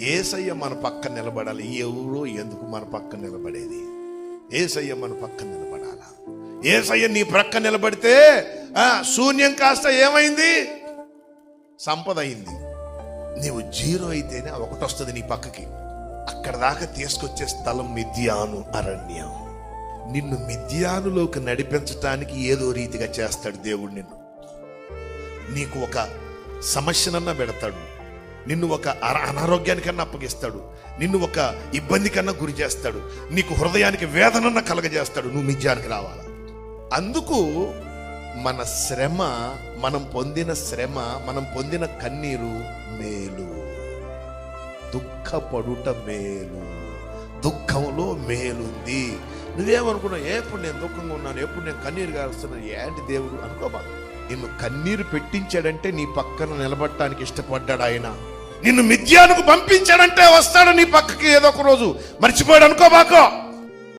ఏసయ్య మన పక్కన నిలబడాలి. ఎవరో ఎందుకు మన పక్కన నిలబడేది? ఏసయ్య మన పక్కన నిలబడాలా? ఏసయ్య నీ ప్రక్క నిలబడితే శూన్యం కాస్త ఏమైంది? సంపద అయింది. నీవు జీరో అయితేనే ఒకటి వస్తుంది నీ పక్కకి. అక్కడ దాకా తీసుకొచ్చే స్థలం మిథ్యాను అరణ్యం. నిన్ను మిథ్యానులోకి నడిపించటానికి ఏదో రీతిగా చేస్తాడు దేవుడు నిన్ను. నీకు ఒక సమస్యనన్నా పెడతాడు. నిన్ను ఒక అర- అనారోగ్యానికన్నా అప్పగిస్తాడు. నిన్ను ఒక ఇబ్బంది కన్నా గురి చేస్తాడు. నీకు హృదయానికి వేదనన్న కలగజేస్తాడు. నువ్వు నిజానికి రావాలా? అందుకు మన శ్రమ మనం పొందిన శ్రమ మనం పొందిన కన్నీరు మేలు. దుఃఖపడుట మేలు. దుఃఖంలో మేలుంది. నువ్వేమనుకున్నావు? ఎప్పుడు నేను దుఃఖంగా ఉన్నాను. ఎప్పుడు నేను కన్నీరు కారుస్తున్నాను ఏంటి దేవుడు అనుకోబాకు నిన్ను కన్నీరు పెట్టించాడంటే నీ పక్కన నిలబడటానికి ఇష్టపడ్డాడు ఆయన. నిన్ను మిథ్యానికి పంపించాడంటే వస్తాడు నీ పక్కకి ఏదో ఒక రోజు. మర్చిపోయాడు అనుకోబాకో.